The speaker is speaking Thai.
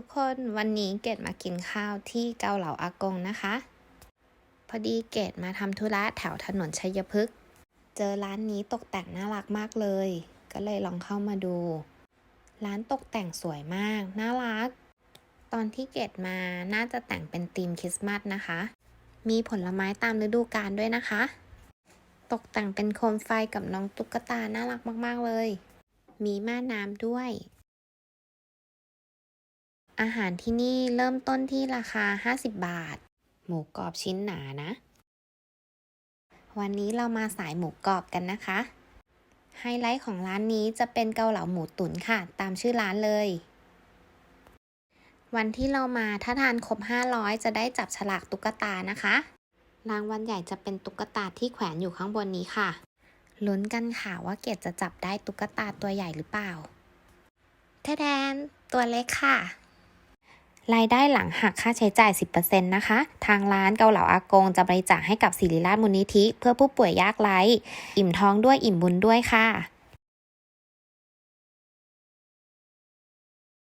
ทุกคนวันนี้เกดมากินข้าวที่เกาเหลาอากงนะคะ พอดีเกดมาทำธุระแถวถนนชัยพฤกษ์เจอร้านนี้ตกแต่งน่ารักมากเลย ก็เลยลองเข้ามาดู ร้านตกแต่งสวยมาก น่ารัก ตอนที่เกดมาน่าจะแต่งเป็นธีมคริสต์มาสนะคะ มีผลไม้ตามฤดูกาลด้วยนะคะ ตกแต่งเป็นโคมไฟกับน้องตุ๊กตาน่ารักมาก ๆเลย มีม่านน้ำด้วย อาหารที่นี่เริ่มต้นที่ราคา 50 บาท หมูกรอบชิ้นหนานะ วันนี้เรามาสายหมูกรอบกันนะคะ ไฮไลท์ของร้านนี้จะเป็นเกาเหลาหมูตุ๋นค่ะ ตามชื่อร้านเลย วันที่เรามาถ้าทานครบ 500 จะได้จับฉลากตุ๊กตานะคะ รางวัลใหญ่จะเป็นตุ๊กตาที่แขวนอยู่ข้างบนนี้ค่ะ ลุ้นกันค่ะว่าเกดจะจับได้ตุ๊กตาตัวใหญ่หรือเปล่าแทนตัวเล็กค่ะ รายได้หลังหักค่าใช้จ่าย 10%นะคะ ทางร้านเกาเหลาอากงจะบริจาคให้กับศิริราชมูลนิธิ เพื่อผู้ป่วยยากไร้ อิ่มท้องด้วยอิ่มบุญด้วยค่ะ